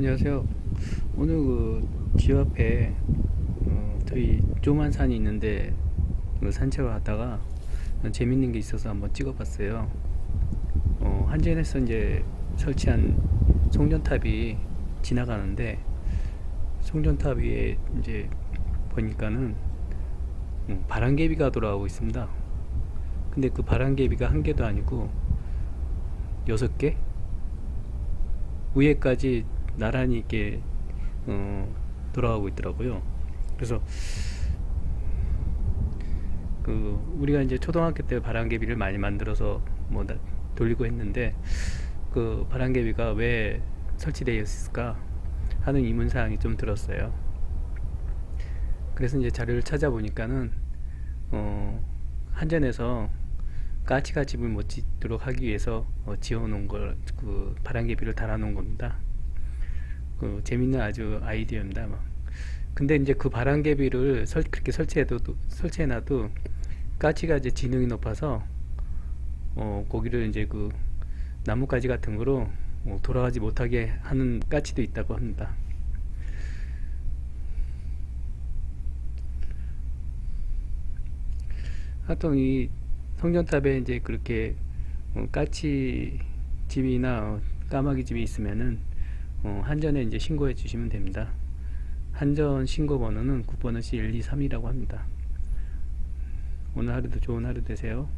안녕하세요. 오늘 그 집 앞에 어, 저희 조만 산이 있는데 그 산책을 하다가 재밌는 게 있어서 한번 찍어봤어요. 어, 한전에서 이제 설치한 송전탑이 지나가는데 송전탑 위에 이제 보니까는 음, 바람개비가 돌아가고 있습니다. 근데 그 바람개비가 한 개도 아니고 여섯 개? 위에까지 나란히 이렇게 어, 돌아가고 있더라고요. 그래서 그 우리가 이제 초등학교 때 바람개비를 많이 만들어서 뭐 나- 돌리고 했는데 그 바람개비가 왜 설치되어 있을까 하는 의문 사항이 좀 들었어요. 그래서 이제 자료를 찾아보니까는 어, 한전에서 까치가 집을 못 짓도록 하기 위해서 어, 지어놓은 걸 그 바람개비를 달아놓은 겁니다. 그 재밌는 아주 아이디어입니다. 막. 근데 이제 그 바람개비를 설, 그렇게 설치해도 설치해놔도 까치가 이제 지능이 높아서 어, 거기를 이제 그 나뭇가지 같은 거로 어, 돌아가지 못하게 하는 까치도 있다고 합니다. 하여튼 이 성전탑에 이제 그렇게 어, 까치 집이나 어, 까마귀 집이 있으면은 어, 한전에 이제 신고해 주시면 됩니다. 한전 신고 번호는 9번호시 123이라고 합니다. 오늘 하루도 좋은 하루 되세요.